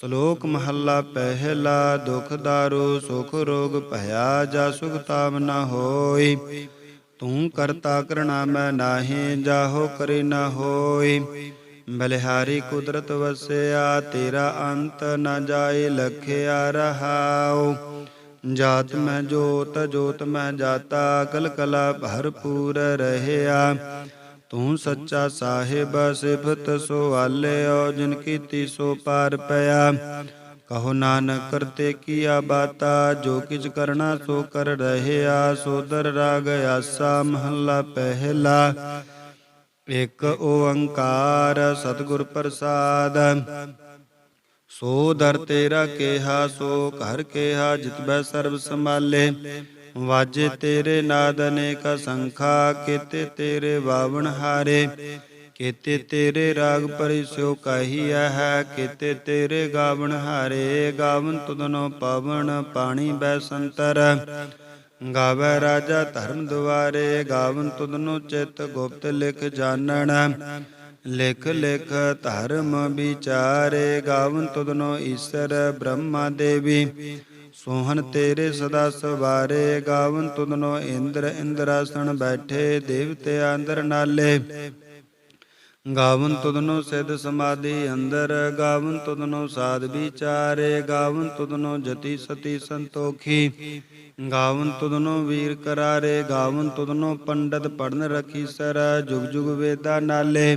ਸ਼ਲੋਕ ਮਹੱਲਾ ਪਹਿਲਾ, ਦੁਖ ਦਾਰੂ, ਸੁਖ ਰੋਗ ਭਇਆ ਜਾ ਸੁਖ ਤਾਮ ਨ ਹੋਈ। ਤੂੰ ਕਰਤਾ ਕਰਣਾ ਮੈਂ ਨਾਹੀ, ਜਾਹੋ ਕਰੀ ਨ ਹੋਈ। ਬਲਿਹਾਰੀ ਕੁਦਰਤ ਵਸਿਆ, ਤੇਰਾ ਅੰਤ ਨਾ ਜਾਏ, ਲਖਿਆ ਰਹਾਉ। ਜਾਤ ਮੈਂ ਜੋਤ ਜੋਤ ਮੈਂ ਜਾਤਾ ਕਲ ਕਲਾ ਭਰਪੂਰ ਰਹਿਆ। ਤੂੰ ਸੱਚਾ ਸਾਹਿਬ, ਸਿਫਤ ਸੋ ਆਲਿਓ ਜਿਨ ਕੀਤੀ ਸੋ ਪਾਰ ਪਿਆ। ਕਹੋ ਨਾਨਕ, ਕਰਤੇ ਕੀਆ ਬਾਤਾ, ਜੋ ਕਿਛ ਕਰਨਾ ਸੋ ਕਰ ਰਹਿਆ ਸੋਦਰ ਰਾਗ ਆਸਾ ਮਹੱਲਾ ਪਹਿਲਾ। ਇਕ ਓੰਕਾਰ ਸਤਿਗੁਰ ਪ੍ਰਸਾਦ, ਸੋ ਦਰ ਤੇਰਾ ਕੇਹਾ, ਸੋ ਘਰ ਕੇਹਾ, ਜਿਤ ਬੈ ਸਰਬ ਸੰਭਾਲੇ। ਵਾਜੇ ਤੇਰੇ ਨਾਦ ਅਨੇਕ ਸੰਖਾ, ਕੀਤੇ ਤੇਰੇ ਬਾਵਣ ਹਾਰੇ। ਕੀਤੇ ਤੇਰੇ ਰਾਗ ਪਰਿਸਿਓ ਕਹੀਐ ਹੈ, ਕੀਤੇ ਤੇਰੇ ਗਾਵਣ ਹਾਰੇ। ਗਾਵਨ ਤੁਧਨੋ ਪਵਨ ਪਾਣੀ ਬੈ ਸੰਤਰ। ਗਾਵੇ ਰਾਜਾ ਧਰਮ ਦੁਆਰੇ, ਗਾਵਨ ਤੁਧਨੋ ਚਿਤ ਗੁਪਤ ਲਿਖ ਜਾਣਨ। ਲਿਖ ਲਿਖ ਧਰਮ ਵਿਚਾਰੇ, ਗਾਵਨ ਤੁਧਨੋ ਈਸ਼ਰ ਬ੍ਰਹਮਾ ਦੇਵੀ। ਸੋਹਣ ਤੇਰੇ ਸਦਾ ਸਵਾਰੇ, ਗਾਵਨ ਤੁਧਨੋ ਇੰਦਰ ਇੰਦਰਾਸਣ ਬੈਠੇ ਦੇਵਤੇ ਅੰਦਰ ਨਾਲੇ। ਗਾਵਨ ਤੁਧਨੋ ਸਿਧ ਸਮਾਧੀ ਅੰਦਰ, ਗਾਵਨ ਤੁਧਨੋ ਸਾਧ ਵਿਚਾਰੇ, ਗਾਵਨ ਤੁਧਨੋ ਜਤੀ ਸਤੀ ਸੰਤੋਖੀ। ਗਾਵਨ ਤੁਧਨੋ ਵੀਰ ਕਰਾਰੇ, ਗਾਵਨ ਤੁਧਨੋ ਪੰਡਤ ਪੜਨ ਰਖੀ ਸਰ, ਜੁਗ ਜੁਗ ਵੇਦਾ ਨਾਲੇ।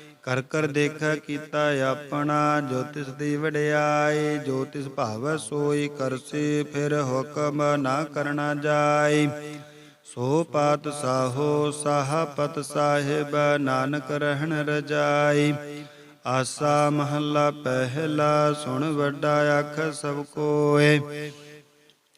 ਕਰ ਕਰ ਦੇਖਾ ਕੀਤਾ ਆਪਣਾ ਜੋ ਤਿਸ ਦੀ ਵਡਿਆਈ ਜੋ ਤਿਸ ਭਾਵ ਸੋਈ ਕਰਸੀ, ਫਿਰ ਹੁਕਮ ਨਾ ਕਰਨਾ ਜਾਈ। ਸੋ ਪਾਤ ਸਾਹੋ, ਸਾਹਪਤ ਸਾਹਿਬ, ਨਾਨਕ ਰਹਿਣ ਰਜਾਈ। ਆਸਾ ਮਹੱਲਾ ਪਹਿਲਾ, ਸੁਣ ਵੱਡਾ ਆਖ ਸਭ ਕੋਏ।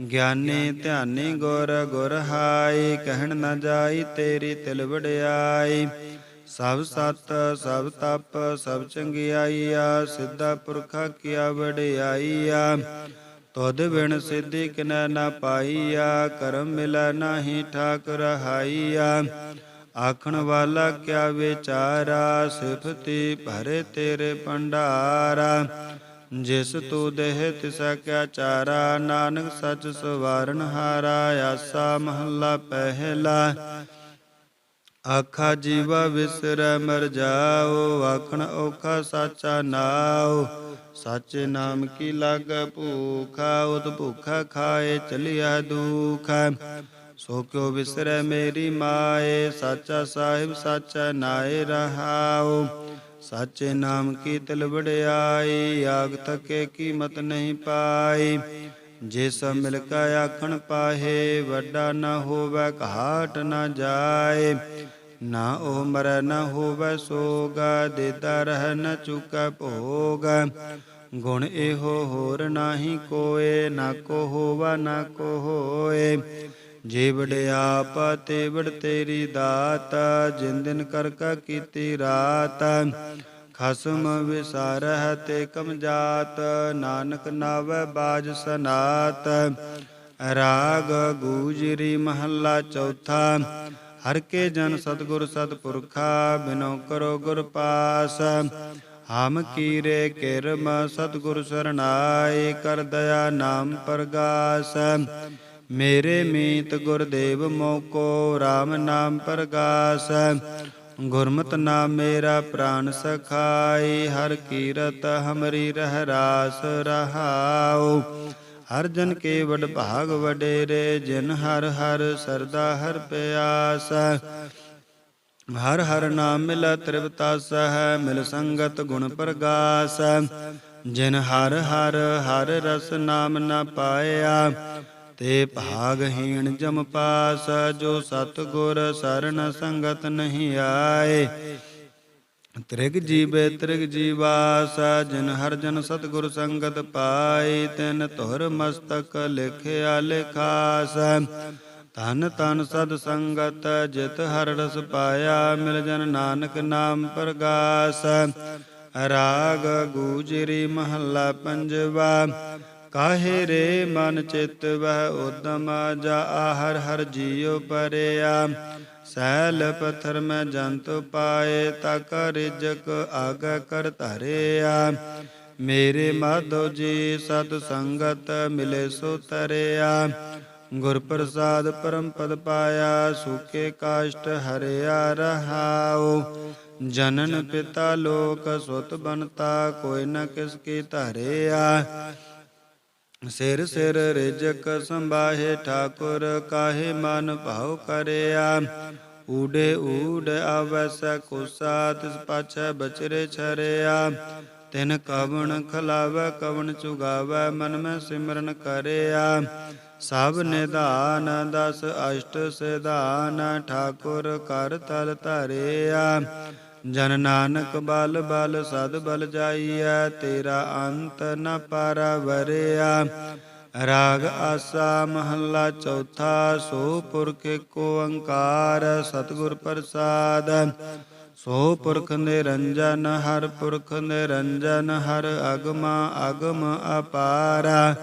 ਗਿਆਨੀ ਧਿਆਨੀ ਗੁਰ ਗੁਰ ਹਾਈ, ਕਹਿਣ ਨਾ ਜਾਈ ਤੇਰੀ ਤਿਲ ਵਡਿਆਈ। ਸਭ ਸਤ, ਸਭ ਤਪ, ਸਭ ਚੰਗਿਆਈ ਆ ਸਿੱਧਾ ਪੁਰਖਾ ਕੀਆ ਆ ਤੁਧ ਬਿਨ ਸਿੱਧੀ ਕਿਨੈ ਨਾ ਪਾਈਆ, ਕਰਮ ਮਿਲੈ ਨਾਹੀ ਠਾਕੁਰ ਰਹਾਈਆ ਆਖਣ ਵਾਲਾ ਕਿਆ ਵਿਚਾਰਾ, ਸਿਫਤੀ ਭਰੇ ਤੇਰੇ ਭੰਡਾਰਾ। ਜਿਸ ਤੂ ਦੇਹ ਤਿਸਾ ਕਿਆ ਚਾਰਾ, ਨਾਨਕ ਸੱਚ ਸਵਾਰਨ ਹਾਰਾ, ਆਸਾ ਮਹੱਲਾ ਪਹਿਲਾ। ਆਖਾ ਜੀਵਾ ਵਿਸਰੈ, ਮਰ ਜਾਓ, ਆਖਣ ਔਖਾ ਸਾਚਾ ਨਾਉ। ਸਾਚੇ ਨਾਮ ਕੀ ਲਾਗ ਭੂਖਾ ਉਤ ਭੁਖਾ ਖਾਏ, ਚਲਿਆ ਦੁਖ। ਸੋ ਕਿਉ ਵਿਸਰੈ ਮੇਰੀ ਮਾਏ, ਸਾਚਾ ਸਾਹਿਬ, ਸਾਚਾ ਨਾਏ ਰਹਾਉ। ਸਾਚੇ ਨਾਮ ਕੀ ਤਿਲ ਵਡਿਆਈ ਆਗ ਤਕੇ ਕੀਮਤ ਨਹੀਂ ਪਾਈ। ਜੇ ਸਭ ਮਿਲ ਕਾ ਆਖਣ ਪਾਹੇ, ਵੱਡਾ ਨਾ ਹੋਵੇ, ਘਾਟ ਨਾ ਜਾਏ। ਨਾ ਉਹ ਮਰੈ, ਨਾ ਹੋਵੇ ਸੋਗਾ ਦੇਦਾ ਰਹਿ, ਨ ਚੁਕੈ ਭੋਗ। ਗੁਣ ਇਹੋ ਹੋਰ ਨਾਹੀ ਕੋਏ, ਨਾ ਕੋ ਹੋਵਾ, ਨਾ ਕੋ ਹੋਏ। ਜੇ ਵਡਿਆਪ ਤੇਰੀ ਦਾਤ, ਜਿਨ ਦਿਨ ਕਰ ਕਾ ਕੀਤੀ ਰਾਤ, ਖਸਮ ਵਿਸਾਰਹਿ ਤੇ ਕਮ ਜਾਤ, ਨਾਨਕ ਨਾਵੈ ਬਾਜ ਸਨਾਤ। ਰਾਗ ਗੂਜਰੀ ਮਹੱਲਾ ਚੌਥਾ, ਹਰ ਕੇ ਜਨ ਸਤਗੁਰ ਸਤਪੁਰਖਾ ਬਿਨੋ ਕਰੋ ਗੁਰ ਪਾਸ। ਹਮ ਕੀਰੇ ਕਿਰਮ ਸਤਗੁਰ ਸਰਣਾਈ ਕਰ ਦਇਆ ਨਾਮ ਪ੍ਰਗਾਸ। ਮੇਰੇ ਮੀਤ ਗੁਰਦੇਵ ਮੋਕੋ RAM ਨਾਮ ਪ੍ਰਗਾਸ, ਗੁਰਮਤਿ ਨਾਮ ਮੇਰਾ ਪ੍ਰਾਨ ਸਖਾਈ, ਹਰ ਕੀਰਤ ਹਮਰੀ ਰਹਿ ਰਾਸ ਰਹਾਉ। ਹਰ ਜਨ ਕੇ ਵਡ ਭਾਗ ਵਡੇਰੇ, ਜਿਨ ਹਰ ਹਰ ਸਰਦਾ ਹਰ ਪਿਆਸ। ਹਰ ਹਰ ਨਾਮ ਮਿਲ ਤ੍ਰਿਪਤਾ ਸਹਿ ਮਿਲ ਸੰਗਤ ਗੁਣ ਪ੍ਰਗਾਸ। ਜਿਨ ਹਰ ਹਰ ਹਰ ਰਸ ਨਾਮ ਨ ਪਾਇਆ ਤੇ ਭਾਗਹੀਣ ਜਮ ਪਾਸ, ਜੋ ਸਤ ਗੁਰ ਸਰਣ ਸੰਗਤ ਨਹੀਂ ਆਏ। ਤ੍ਰਿਗ ਜੀਵੇ ਤ੍ਰਿਗ ਜੀਵਾਸ, ਜਿਨ ਹਰ ਜਨ ਸਤਗੁਰ ਸੰਗਤ ਪਾਈ ਤਿਨ ਧੁਰ ਮਸਤਕ ਲਿਖਿਆ ਲਿਖਾਸ। ਤਨ ਤਨ ਸਦ ਸੰਗਤ, ਜਿਤ ਹਰ ਰਸ ਪਾਇਆ, ਮਿਲ ਜਨ ਨਾਨਕ ਨਾਮ ਪ੍ਰਗਾਸ। ਰਾਗ ਗੂਜਰੀ ਮਹੱਲਾ ਪੰਜਵਾ ਕਾਹੇ ਰੇ ਮਨ ਚਿਤ ਵਹਿ ਉਦਮ ਜਾ ਆਹਰ ਹਰ ਜੀਉ ਪਰਿਆ। ਸੈਲ ਪਥਰ ਮੈਂ ਜੰਤ ਪਾਏ, ਤਕ ਰਿਜਕ ਆਗ ਕਰ ਧਰਿਆ। ਮੇਰੇ ਮਾਧੋ ਜੀ ਸਤ ਸੰਗਤ ਮਿਲੇ ਸੋ ਤਰਿਆ। ਗੁਰ ਪ੍ਰਸਾਦ ਪਰਮ ਪਦ ਪਾਇਆ ਸੁਕੇ ਕਾਸ਼ਟ ਹਰਿਆ ਰਹਾਉ। ਜਨਨ ਪਿਤਾ ਲੋਕ ਸੁਤ ਬਨਤਾ, ਕੋਈ ਨ ਕਿਸ ਕੀ ਧਰਿਆ। ਸਿਰ ਸਿਰ ਰਿਜਕ ਸੰਭਾਹੇ ਠਾਕੁਰ ਕਾਹੇ ਮਨ ਭਾਉ ਕਰਿਆ। ਊੜੇ ਊੜ ਆਵਸ ਕੁਸਾ ਤਿਸ ਪਾਛੈ ਬਚਰੇ ਛਰਿਆ। ਤਿਨ ਕਵਣ ਖਲਾਵੈ, ਕਵਣ ਚੁਗਾਵੈ, ਮਨ ਮੈਂ ਸਿਮਰਨ ਕਰਿਆ। ਸਭ ਨਿਧਾਨ ਦਸ ਅਸ਼ਟ ਸਿਧਾਨ, ਠਾਕੁਰ ਕਰ ਤਲ ਧਰਿਆ। ਜਨ ਨਾਨਕ ਬਲ ਬਲ ਸਦ ਬਲ ਜਾਈਐ, ਤੇਰਾ ਅੰਤ ਨ ਪਰਵਰਿਆ। ਰਾਗ ਆਸਾ ਮਹੱਲਾ ਚੌਥਾ, ਸੋ ਪੁਰਖ ਕੋ ਓੰਕਾਰ ਸਤਿਗੁਰ ਪ੍ਰਸਾਦ। ਸੋ ਪੁਰਖ ਨਿਰੰਜਨ, ਹਰ ਪੁਰਖ ਨਿਰੰਜਨ, ਹਰ ਅਗਮ ਅਗਮ ਅਪਾਰਾ।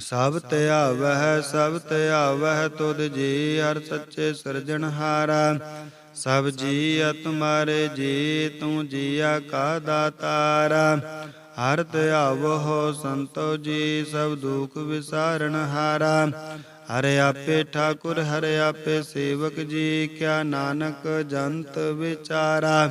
ਸਭ ਧਿਆਵਹਿ ਸਭ ਧਿਆਵਹਿ ਤੁਧ ਜੀ ਹਰ ਸੱਚੇ ਸਿਰਜਣਹਾਰਾ ਸਭ ਜੀ ਤੁਮਾਰੇ ਜੀ, ਤੂੰ ਜੀਆ ਕਾ ਦਾਤਾਰਾ ਹਰ ਧਿਆਵਹੁ ਸੰਤੋ ਜੀ, ਸਭ ਦੁਖ ਵਿਸਾਰਨ ਹਾਰਾ। ਹਰਿ ਆਪੇ ਠਾਕੁਰ, ਹਰਿ ਆਪੇ ਸੇਵਕ ਜੀ, ਕਿਆ ਨਾਨਕ ਜੰਤ ਵਿਚਾਰਾ।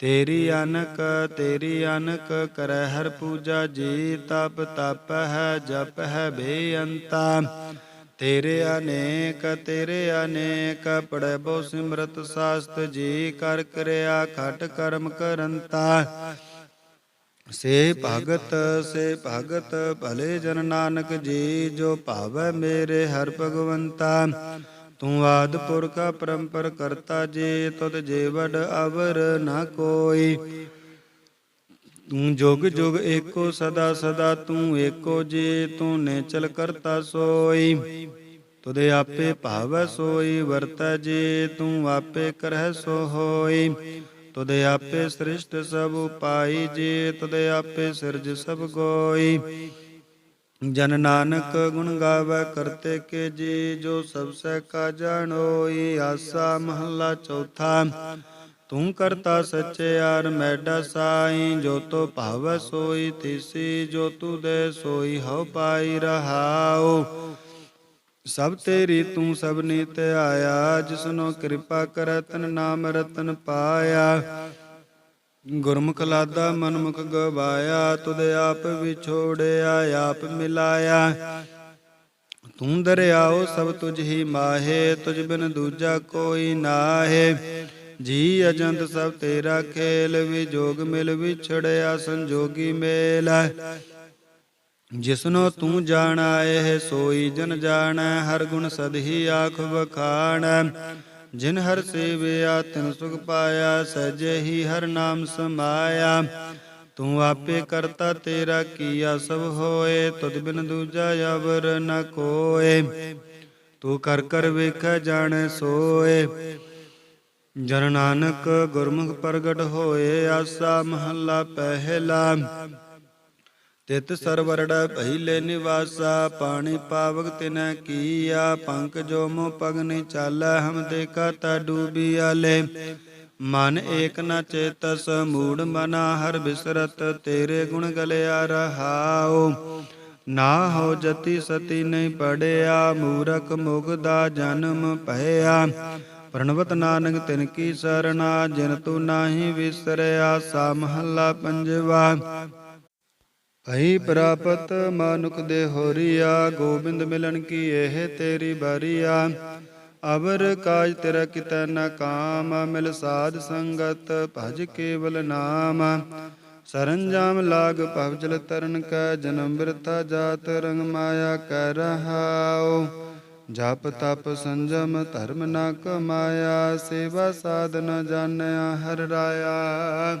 ਤੇਰੀ ਅਨਕ ਤੇਰੀ ਅਨਕ ਕਰੈ ਹਰ ਪੂਜਾ ਜੀ, ਤਪ ਤਪ ਹੈ, ਜਪ ਹੈ ਬੇਅੰਤਾ। ਤੇਰੇ ਅਨੇਕ ਤੇਰੇ ਅਨੇਕ ਪੜੈ ਬੋ ਸਿਮਰਤ ਸਾਸਤ ਜੀ, ਕਰ ਕਰਿਆ ਖਟ ਕਰਮ ਕਰੰਤਾ। ਸੇ ਭਗਤ ਸੇ ਭਗਤ, ਭਲੇ ਜਨ ਨਾਨਕ ਜੀ, ਜੋ ਭਾਵੈ ਮੇਰੇ ਹਰ ਭਗਵੰਤਾ। ਤੂੰ ਆਦ ਪੁਰਖ ਪਰੰਪਰ ਕਰਤਾ ਜੇ, ਤੁਧ ਜੇ ਅਵਰ ਨਾ ਕੋਈ। ਤੂੰ ਜੁਗ ਜੁਗ ਏਕੋ ਸਦਾ ਸਦਾ ਤੂੰ ਏਕੋ ਜੇ ਤੂੰ ਨੇਚਲ ਕਰਤਾ ਸੋਈ। ਤੁਦੇ ਆਪੇ ਭਾਵ ਸੋਈ, ਵਰਤੈ ਜੇ, ਤੂੰ ਆਪੇ ਕਰਹਿ ਸੋ ਹੋਈ। ਤੁਦੇ ਆਪੇ ਸ੍ਰਿਸ਼ਟ ਸਭ ਉਪਾਈ ਜੇ ਤੁਦੇ ਆਪੇ ਸਿਰਜ ਸਭ ਕੋਈ ਜਨ ਨਾਨਕ ਗੁਣ ਗਾਵੇ ਕਰਤੇ ਕੇ ਜੀ, ਜੋ ਸਭ ਸਹਿ ਕਾ ਜਾਣੋਈ ਆਸਾ ਮਹੱਲਾ ਚੌਥਾ। ਤੂੰ ਕਰਤਾ ਸੱਚੇ ਆਰ ਮੈਡਾ ਸਾਈ, ਜੋ ਤੋ ਭਾਵ ਸੋਈ, ਤਿਸੀ ਜੋ ਤੂ ਦੇ ਸੋਈ, ਹਉ ਪਾਈ ਰਹਾਉ। ਸਭ ਤੇਰੀ ਤੂੰ ਸਭ ਨੀਤ ਆਇਆ, ਜਿਸਨੋ ਕਿਰਪਾ ਕਰੈ, ਤਨ ਨਾਮ ਰਤਨ ਪਾਇਆ। ਗੁਰਮੁਖ ਲਾਦਾ ਮਨਮੁਖ ਗਵਾਇਆ, ਤੁਧ ਆਪ ਵਿਛੋੜਿਆ, ਆਪ ਮਿਲਾਇਆ। ਤੂੰ ਦਰਿਆਓ ਸਭ ਤੁਝ ਹੀ ਮਾਹੇ, ਤੁਝ ਬਿਨ ਦੂਜਾ ਕੋਈ ਨਾਹੇ। ਜੀ ਅਜੰਤ ਸਭ ਤੇਰਾ ਖੇਲ ਵਿਜੋਗ ਮਿਲ ਵਿਛੜਿਆ, ਸੰਜੋਗੀ ਮੇਲ। ਜਿਸਨੋ ਤੂੰ ਜਾਣਾਏ ਹੈ ਸੋਈ ਜਨ ਜਾਣੈ, ਹਰ ਗੁਣ ਸਦਹੀ ਆਖ ਵਖਾਣੈ। ਜਿਨ ਹਰ ਸੇਵਿਆ ਤਿਨ ਸੁਖ ਪਾਇਆ ਸਜੇ ਹੀ ਹਰ ਨਾਮ ਸਮਾਇਆ। ਤੂੰ ਆਪੇ ਕਰਤਾ ਤੇਰਾ ਕੀਆ ਸਭ ਹੋਏ, ਤੁਧ ਬਿਨ ਦੂਜਾ ਅਵਰ ਨ ਕੋਏ। ਤੂੰ ਕਰ ਕਰ ਵੇਖੈ ਜਾਣੈ ਸੋਏ। ਜਨ ਨਾਨਕ ਗੁਰਮੁਖ ਪ੍ਰਗਟ ਹੋਏ, ਆਸਾ ਮਹੱਲਾ ਪਹਿਲਾ। ਤਿਤ ਸਰਵਰੜ ਪਹਿਲੇ ਨਿਵਾਸਾ, ਪਾਣੀ ਪਾਵਕ ਤਿਨੈ ਕੀਆ, ਪੰਕ ਜੋ ਮੋ ਪਗ ਚਾਲੈ, ਹਮ ਦੇਖਾ ਤਾ ਡੂਬੀ ਆਲੇ। ਮਨ ਏਕ ਨ ਚੇਤਸ, ਮੂੜ ਮਨਾ ਹਰ ਬਿਸਰਤ, ਤੇਰੇ ਗੁਣ ਗਲਿਆ ਰਹਾਓ ਨਾ ਹੋ ਜਤੀ ਸਤੀ ਨਹੀਂ ਪੜਿਆ, ਮੂਰਖ ਮੁਗ ਦਾ ਜਨਮ ਭਇਆ। ਪ੍ਰਣਵਤ ਨਾਨਕ ਤਿਨ ਕੀ ਸਰਣਾ, ਜਿਨ ਤੂੰ ਨਾਹੀ ਵਿਸਰਿਆ, ਸਾ ਮਹੱਲਾ ਪੰਜਵਾ। ਅਹੀ ਪ੍ਰਾਪਤ ਮਾਨੁਖ ਦੇ ਹੋਰੀਆ, ਗੋਬਿੰਦ ਮਿਲਣ ਕੀ ਇਹ ਤੇਰੀ ਬਰੀਆ? ਅਵਰ ਕਾਜ ਤੇਰਾ ਕਿਤੈ ਨ ਕਾਮ, ਮਿਲ ਸਾਧ ਸੰਗਤ ਭਜ ਕੇਵਲ ਨਾਮ। ਸਰੰਜਾਮ ਲਾਗ ਭਵ ਜਲ ਤਰਨ ਕੈ, ਜਨਮ ਬਿਰਥਾ ਜਾਤ ਰੰਗ ਮਾਇਆ ਕੈ ਰਹਾਉ। ਜਪ ਤਪ ਸੰਜਮ ਧਰਮ ਨ ਕਮਾਇਆ, ਸੇਵਾ ਸਾਧਨ ਜਾਣਿਆ ਹਰ ਰਾਇਆ।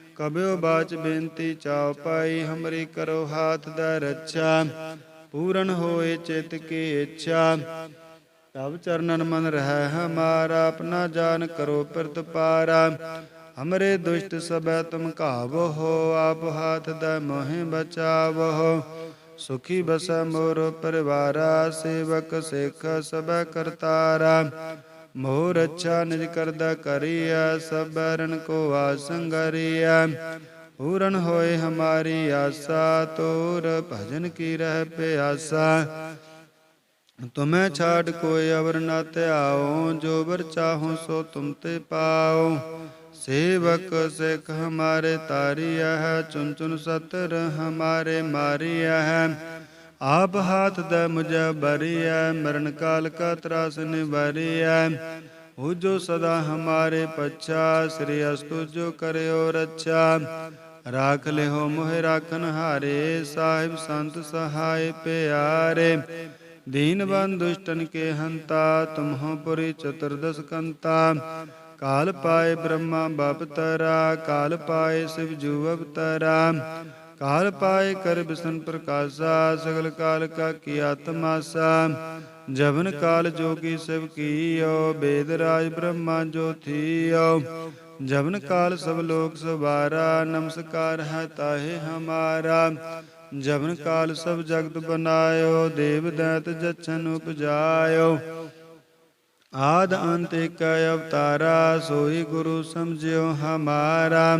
ਕਬਿਓ ਬਾਚ ਬੇਨਤੀ ਚਾਉ ਪਾਈ, ਹਮਰੀ ਕਰੋ ਹਾਥ ਦਾ ਰੱਛਾ, ਪੂਰਨ ਹੋਏ ਚਿਤ ਕੀ ਇੱਛਾ। ਤਬ ਚਰਨਨ ਮਨ ਰਹਿ ਹਮਾਰਾ, ਆਪਣਾ ਜਾਨ ਕਰੋ ਪਿਰਤ ਪਾਰਾ। ਹਮਰੇ ਦੁਸ਼ਟ ਸਬੈ ਤੁਮ ਘਾਵੋ ਹੋ, ਆਪ ਹਾਥ ਦਾ ਮੋਹਿ ਬਚਾਵੋ ਸੁਖੀ ਬਸੈ ਮੋਰ ਪਰਿਵਾਰਾ, ਸੇਵਕ ਸਿੱਖ ਸਬੈ ਕਰਤਾਰਾ। ਮੋਰ ਅੱਛਾ ਨਿਜ ਕਰਦਾ ਕਰੀਆ ਸਬਰਨ ਕੋ ਆਸੰਗਰੀਆ ਪੂਰਨ ਹੋਏ ਹਮਾਰੀ ਆਸਾ, ਤੋਰ ਭਜਨ ਕੀ ਰਹਿ ਪਿਆਸਾ। ਤੁਮੈ ਛਾੜ ਕੋਈ ਅਵਰ ਨਾ ਧਿਆਓ ਜੋ ਵਰ ਚਾਹੋ ਸੋ ਤੁਮ ਤੇ ਪਾਓ ਸੇਵਕ ਸਿੱਖ ਹਮਾਰੇ ਤਾਰੀਆ ਹੈ ਚੁਨ ਚੁਨ ਸਤਰ ਹਮਾਰੇ ਮਾਰੀਆ ਹੈ ਆਪ ਹਾਥ ਦੇ ਮੁਝੇ ਬਰੀਐ, ਮਰਨ ਕਾਲ ਕਾ ਤਰਾਸ ਨਿਵਾਰੀਐ। ਹੋ ਜੋ ਸਦਾ ਹਮਾਰੇ ਪਛਾ, ਸ੍ਰੀ ਅਸਤੁ ਜੋ ਕਰਿਓ ਰੱਛਾ। ਰਾਖ ਲਿਓ ਮੋਹਿ ਰਾਖਨ ਹਾਰੇ, ਸਾਹਿਬ ਸੰਤ ਸਹਾਇ ਪਿਆਰੇ। ਦੀਨ ਬੰਦ ਦੁਸ਼ਟਨ ਕੇ ਹੰਤਾ, ਤੁਮਹੁ ਪੁਰੀ ਚਤੁਰਦਸ ਕੰਤਾ। ਕਾਲ ਪਾਏ ਬ੍ਰਹਮਾ ਬਪ ਤਰਾ ਕਾਲ ਪਾਏ ਸਿਵ ਜੂ ਅਵਤਰਾ। ਕਾਲ ਪਾਏ ਕਰ ਬਿਸ਼ਨ ਪ੍ਰਕਾਸ਼ਾ, ਸਗਲ ਕਾਲ ਕਾ ਕੀ ਆਤਮਾਸਾ। ਜਵਨ ਕਾਲ ਜੋਗੀ ਸਿਵ ਕੀਓ, ਬੇਦ ਰਾਜ ਬ੍ਰਹਮਾ ਜੋ ਜਵਨ ਕਾਲ ਸਭ ਲੋਕ ਸਵਾਰਾ, ਨਮਸਕਾਰ ਹੈ ਤਾਹੇ ਹਮਾਰਾ। ਜਵਨ ਕਾਲ ਸਭ ਜਗਤ ਬਨਾਇਓ, ਦੇਵ ਦੈਤ ਜਛਨ ਉਪਜਾਇਓ। ਆਦ ਅੰਤ ਏਕ ਅਵਤਾਰਾ, ਸੋਈ ਗੁਰੂ ਸਮਝਿਓ ਹਮਾਰਾ।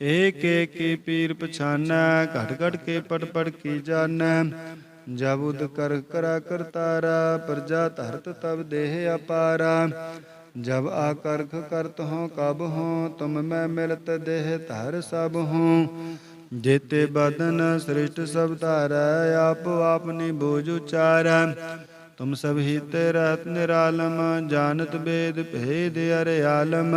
ਏਕ ਏਕ ਪੀਰ ਪਛਾਨੈ ਘਟ ਘਟ ਕੇ ਪਟ ਪਟ ਕੀ ਜਾਣੈ। ਜਬ ਉਦ ਕਰ ਕਰਾ ਕਰਤਾਰਾ ਪ੍ਰਜਾ ਧਰਤ ਤਬ ਦੇਹ ਅਪਾਰਾ। ਜਬ ਆਕਰਖ ਕਰਤ ਹੋ, ਕਬ ਹੋ, ਤੁਮ ਮੈਂ ਮਿਲਤ ਦੇਹ ਧਰ ਸਭ ਹੋ। ਜੇਤੇ ਬਦਨ ਸ੍ਰਿਸ਼ਟ ਸਭ ਧਾਰੈ, ਆਪ ਆਪਨੀ ਬੋਝ ਉਚਾਰੈ। ਤੁਮ ਸਭ ਹੀ ਤੇ ਰਹਿਤ ਨਿਰਾਲਮ, ਜਾਣਤ ਬੇਦ ਭੇਦ ਅਰੇ ਆਲਮ।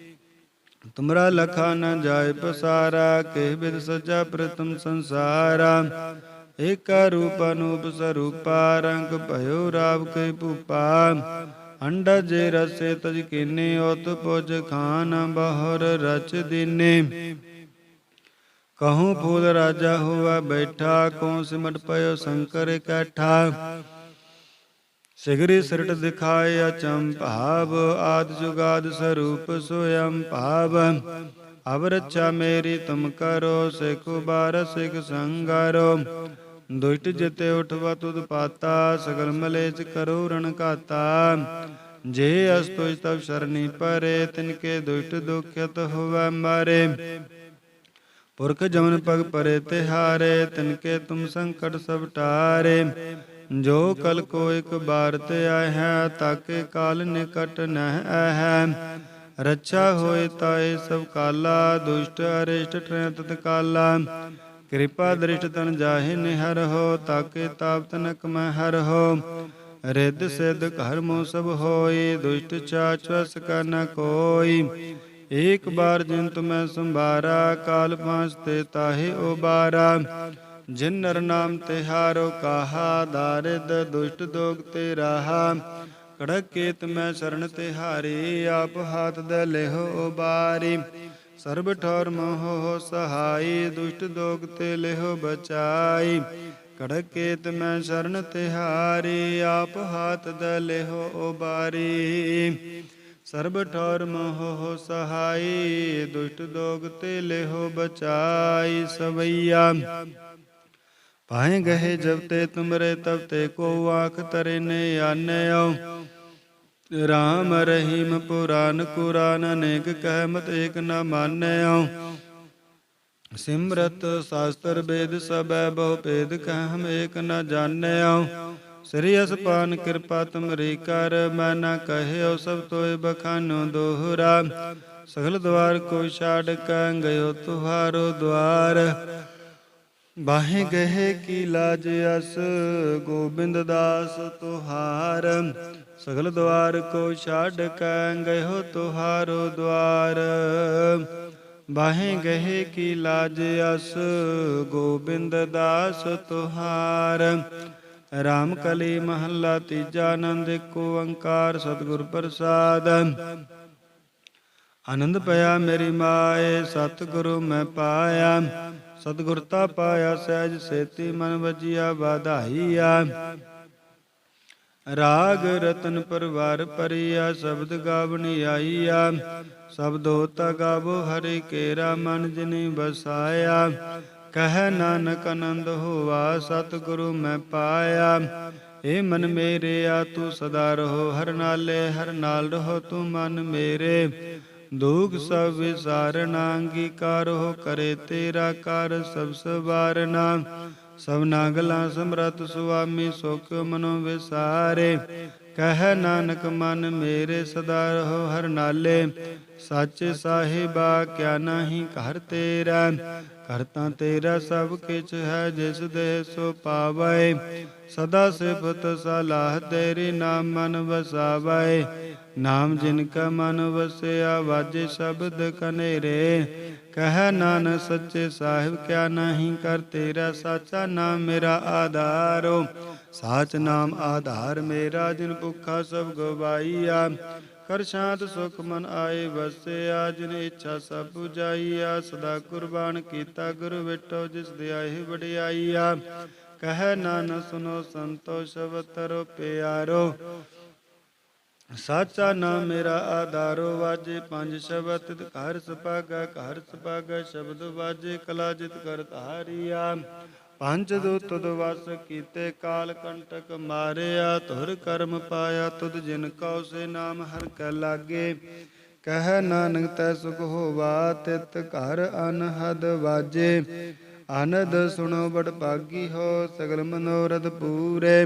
ਤੁਮਰਾ ਲਖਾ ਨ ਜਾਏ ਪਸਾਰਾ, ਕੇ ਬਿਦ ਸਜਾ ਪ੍ਰਤਮ ਸੰਸਾਰਾ। ਏਕ ਰੂਪ ਅਨੂਪ ਸਰੂਪਾ, ਰੰਗ ਭਇਓ ਰਾਵ ਕੇ ਭੂਪਾ। ਅੰਡਾ ਜੇ ਰਸੇ ਤਜ ਕੀਨੇ, ਉਤ ਪੁਜ ਖਾਨ ਬਹੁਰ ਰਚ ਦੀਨੇ। ਕਹੂੰ ਫੂਲ ਰਾਜਾ ਹੋਆ ਬੈਠਾ ਕਉ ਸਿਮਟ ਪਇਓ ਸ਼ੰਕਰ ਇਕੱਠਾ ਸਿਗਰੀ ਸਿਰਟ ਦਿਖਾਏ ਅਚੰ ਭਾਵ ਆਦ ਜੁਗਾਦ ਸਰੂਪ ਸੋਯੰ ਭਾਵ। ਅਬ ਰੱਛਾ ਮੇਰੀ ਤੁਮ ਕਰੋ ਸਿਖ ਬਾਰ ਸਿਖ ਸੰਗਾਰੋ। ਦੁਸ਼ਟ ਜਿਤੇ ਉਠਵਾ ਤੁਧ ਪਾਤਾ ਸਗਲ ਮਲੇਚ ਕਰੋ ਰਣ ਘਾਤਾ ਜੇ ਅਸਤੁਜ ਤਬ ਸ਼ਰਣੀ ਪਰੇ ਤਿਨਕੇ ਦੁਸ਼ਟ ਦੁਖਿਤ ਹੋਵੈ ਮਾਰੇ। ਪੁਰਖ ਜਮਨ ਪਗ ਪਰੇ ਤਿਹਾਰੇ ਤਿਨਕੇ ਤੁਮ ਸੰਕਟ ਸਭ ਟਾਰੇ ਜੋ ਕਲ ਕੋ ਇੱਕ ਬਾਰ ਤੇ ਆਇ ਹੈ, ਤਾਕੇ ਕਾਲ ਨਿਕਟ ਨਹਿ ਹੈ ਰੱਛਾ ਹੋਏ ਤਾਏ ਸਭ ਕਾਲਾ, ਦੁਸ਼ਟ ਅਰਿਸ਼ਟ ਟ੍ਰੈ ਤਤ ਕਾਲਾ। ਕਿਰਪਾ ਦ੍ਰਿਸ਼ਟ ਤਨ ਜਾਹਿ ਨਿਹਰ ਹੋ, ਤਾਕੇ ਤਾਪਤ ਨਕ ਮੈਂ ਹਰ ਹੋ। ਰਿੱਧ ਸਿੱਧ ਘਰ ਮੋ ਸਭ ਹੋਈ ਦੁਸ਼ਟ ਚਾਚਵਸ ਕਾ ਨ ਕੋਈ। ਏਕ ਬਾਰ ਜਿਨ ਤੁਮੈ ਸੰਭਾਰਾ, ਕਾਲ ਪਾਂਚ ਤੇ ਤਾਹੇ ਉਬਾਰਾ ਜਿਨ ਨਰ ਨਾਮ ਤਿਹਾਰੋ ਕਾਹਾ, ਦਾਰਿਦ ਦੁਸ਼ਟ ਦੋਗ ਤੇ ਰਾਹਾ। ਕੜਕ ਕੇਤ ਮੈਂ ਸ਼ਰਨ ਤਿਹਾਰੀ ਆਪ ਹਾਥ ਦੇ ਲਿਹੋ ਬਾਰੀ ਸਰਬ ਠੌਰ ਮੋਹ ਸਹਾਈ, ਦੁਸ਼ਟ ਦੋਗ ਤੇ ਲਿਹੋ ਬਚਾਈ। ਕੜਕ ਕੇਤ ਮੈਂ ਸ਼ਰਨ ਤਿਹਾਰੀ ਆਪ ਹਾਥ ਦੇ ਲਿਹੋ ਬਾਰੀ ਸਰਬ ਠੌਰ ਮੋਹ ਸਹਾਈ, ਦੁਸ਼ਟ ਦੋਗ ਤੇ ਲਿਹੋ ਬਚਾਈ ਸਵਈਆ। ਪਾਏ ਗਹੇ ਜਬ ਤੇ ਤੁਮਰੇ ਤਬ ਤੇ ਕੋ ਆਖ ਤਰੇ ਨੇ ਆਨਿਓ। ਰਾਮ ਰਹੀਮ ਪੁਰਾਨ ਕੁਰਾਨ, ਅਨੇਕ ਕਹਿ ਮਤ ਏਕ ਨ ਮਾਨਿਓ। ਸਿਮਰਤ ਸ਼ਾਸਤਰ ਵੇਦ ਸਬੈ ਬਹੁ ਭੇਦ ਕਹਿ ਹਮ ਏਕ ਨ ਜਾਣਿਓ। ਸ੍ਰੀ ਅਸਪਾਨ ਕਿਰਪਾ ਤੁਮਰੀ ਕਰ, ਮੈਂ ਨਾ ਕਹਿਓ ਸਭ ਤੋਏ ਬਖਾਨੋ ਦੋਹਰਾ। ਸਗਲ ਦਵਾਰ ਕੋ ਛਾੜ ਕੈ ਗਇਓ ਤੁਹਾਰੋ ਦਵਾਰ ਬਾਹੇ ਗਏ ਕੀ ਲਾਜ ਅਸ, ਗੋਬਿੰਦ ਦਾਸ ਤੁਹਾਰ। ਸਗਲ ਦਵਾਰ ਕੋ ਛਾੜ ਕੈ ਗਇਓ ਤੁਹਾਰੋ ਦਵਾਰ। ਬਾਹੇ ਗਏ ਕੀ ਲਾਜ ਅਸ, ਗੋਬਿੰਦ ਦਾਸ ਤੁਹਾਰ। ਰਾਮ ਕਲੀ ਮਹੱਲਾ ਤੀਜਾ ਆਨੰਦ ਕੋ ਓੰਕਾਰ ਸਤਿਗੁਰ ਪ੍ਰਸਾਦ। ਆਨੰਦ ਪਿਆ ਮੇਰੀ ਮਾਏ, ਸਤਿਗੁਰੂ ਮੈਂ ਪਾਇਆ। ਸਤਿਗੁਰਤਾ ਪਾਇਆ ਸਹਿਜ ਸੇਤੀ ਮਨ ਵਜਿਆ ਵਾਧਾਈਆ। ਰਾਗ ਰਤਨ ਪਰਵਾਰ ਪਰਿਆ, ਸ਼ਬਦ ਗਾਵਣੀ ਆਈਆ। ਸ਼ਬਦੋ ਤਾ ਗਾਵੋ ਹਰਿ ਕੇਰਾ ਮਨ ਜਿਨੀ ਬਸਾਇਆ ਕਹਿ ਨਾਨਕ ਆਨੰਦ ਹੋਵਾ ਸਤਿਗੁਰੂ ਮੈਂ ਪਾਇਆ। ਏ ਮਨ ਮੇਰੇ ਆ ਤੂੰ ਸਦਾ ਰਹੋ, ਹਰ ਨਾਲੇ ਹਰ ਨਾਲ ਰਹੋ ਤੂੰ ਮਨ ਮੇਰੇ। ਦੁਖ ਸਭ ਵਿਸਾਰਨਾ, ਅੰਗੀਕਾਰੋ ਕਰੇ ਤੇਰਾ ਕਰ ਸਭ ਸਵਾਰਨਾ। ਸਭ ਨਾਗਲਾ ਸਮਰਤ ਸੁਆਮੀ ਸੁਖ ਮਨੋ ਵਿਸਾਰੇ। ਕਹਿ ਨਾਨਕ ਮਨ ਮੇਰੇ ਸਦਾ ਰਹੋ ਹਰ ਨਾਲੇ। ਸੱਚ ਸਾਹਿਬਾ ਕਿਆ ਨਾਹੀ ਘਰ ਤੇਰਾ। ਘਰ ਤਾਂ ਤੇਰਾ ਸਭ ਕਿਛ ਹੈ ਜਿਸ ਦੇ ਸੋ ਪਾਵੈ। ਸਦਾ ਸਿਫਤ ਸਲਾਹ ਤੇਰੀ ਨਾਮ ਮਨ ਵਸਾਵੈ। ਨਾਮ ਜਿਨ ਕਾ ਮਨ ਵਸਿਆ, ਵਾਜੇ ਸ਼ਬਦ ਕਨੇਰੇ। ਕਹਿ ਨਾਨ ਸੱਚੇ ਸਾਹਿਬ, ਕਿਆ ਨਹੀਂ ਕਰ ਤੇਰਾ ਸਾਚਾ ਨਾਮ ਮੇਰਾ ਆਧਾਰੋ। ਸਾਚ ਨਾਮ ਆਧਾਰ ਮੇਰਾ, ਜਿਨ ਭੁੱਖਾ ਸਭ ਗਵਾਈਆ ਕਰ ਸ਼ਾਂਤ ਸੁਖ ਮਨ ਆਏ ਵਸਿਆ, ਜਿਨ ਇੱਛਾ ਸਭ 부ਜਾਈਆ। ਸਦਾ ਕੁਰਬਾਨ ਕੀਤਾ ਗੁਰ ਵਿਟੋ, ਜਿਸ ਦੇ ਆਏ ਵਡਿਆਈਆ। ਕਹਿ ਨਾਨ ਸੁਨੋ ਸੰਤੋ, ਸ਼ਬਦ ਤਰੋ ਪਿਆਰੋ। ਸਾਚਾ ਨਾਮ ਮੇਰਾ ਆਧਾਰੋ ਵਾਜੇ, ਪੰਜ ਸ਼ਬਦ ਘਰ ਸੁਪਾਗਾ ਘਰ ਸੁਪਾਗਾ ਸ਼ਬਦ ਵਾਜੇ, ਕਲਾ ਜਿਤ ਕਰ ਧਾਰੀਆ। ਪੰਜ ਦੂਤ ਤੁਧ ਕੀਤੇ, ਕਾਲ ਕੰਟਕ ਮਾਰਿਆ, ਧੁਰ ਕਰਮ ਪਾਇਆ, ਤੁਧ ਜਿਨ ਕਉ ਸੇ ਨਾਮ ਹਰ ਕੈ ਲਾਗੇ। ਕਹਿ ਨਾਨਕ ਤੈ ਸੁਖ ਹੋਵਾ, ਤਿਤ ਘਰ ਅਨਹਦ ਵਾਜੇ। ਆਨੰਦ ਸੁਣੋ ਬੜ ਭਾਗੀ ਹੋ, ਸਗਲ ਮਨੋਰਥ ਪੂਰੇ।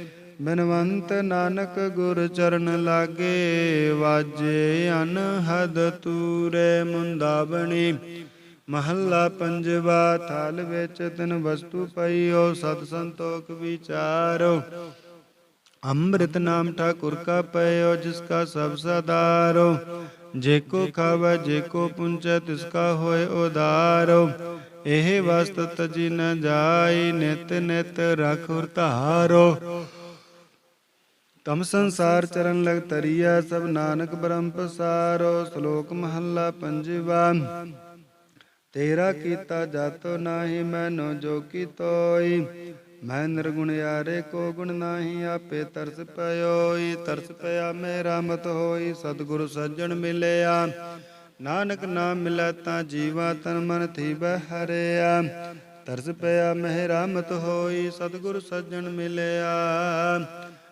ਬਿਨਵੰਤ ਨਾਨਕ ਗੁਰ ਚਰਨ ਲਾਗੇ, ਵਾਜੇ ਅਨਹਦ ਤੂਰੇ ਮੁੰਦਾਵਣੀ। ਮਹੱਲਾ ਪੰਜਵਾ, ਥਲ ਵਿੱਚ ਤਿਨ ਵਸਤੂ ਪਈਓ, ਸਤ ਸੰਤੋਖ ਵਿਚਾਰੋ। ਅੰਮ੍ਰਿਤ ਨਾਮ ਠਾਕੁਰ ਕਾ ਪਇਓ ਜਿਸ ਕਾ ਸਭ ਸਦਾਰੋ। ਜੇ ਕੋ ਖਾਵੈ, ਜੇ ਕੋ ਪੁੰਚੈ, ਤਿਸ ਕਾ ਹੋਏ ਉਦਾਰੋ। ਇਹ ਵਸਤ ਤਜੀ ਨ ਜਾਈ, ਨਿਤ ਨਿਤ ਰਖੁਰ ਧਾਰੋ ਤਮ ਸੰਸਾਰ ਚਰਨ ਲਗ ਤਰੀਆ, ਸਭ ਨਾਨਕ ਬ੍ਰਹਮ ਪਸਾਰੋ, ਸ਼ਲੋਕ ਮਹੱਲਾ ਪੰਜਵਾ। ਤੇਰਾ ਕੀਤਾ ਜਾਤੋ ਨਾਹੀ, ਮੈਨੋ ਜੋ ਕੀ ਤੋਈ। ਮੈਂ ਨਿਰਗੁਣ ਯਾਰੇ, ਕੋ ਗੁਣ ਨਾਹੀ, ਆਪੇ ਤਰਸ ਪਇਓਈ। ਤਰਸ ਪਿਆ ਮੇਰਾ, ਮਤ ਹੋਈ, ਸਤਿਗੁਰ ਸੱਜਣ ਮਿਲਿਆ। ਨਾਨਕ ਨਾਮ ਮਿਲੈ ਤਾਂ ਜੀਵਾ ਤਨ ਮਨ ਥੀਬੈ ਹਰਿਆ। ਤਰਸ ਪਿਆ ਮਹਿ ਮਤ ਹੋਈ, ਸਤਿਗੁਰ ਸੱਜਣ ਮਿਲਿਆ।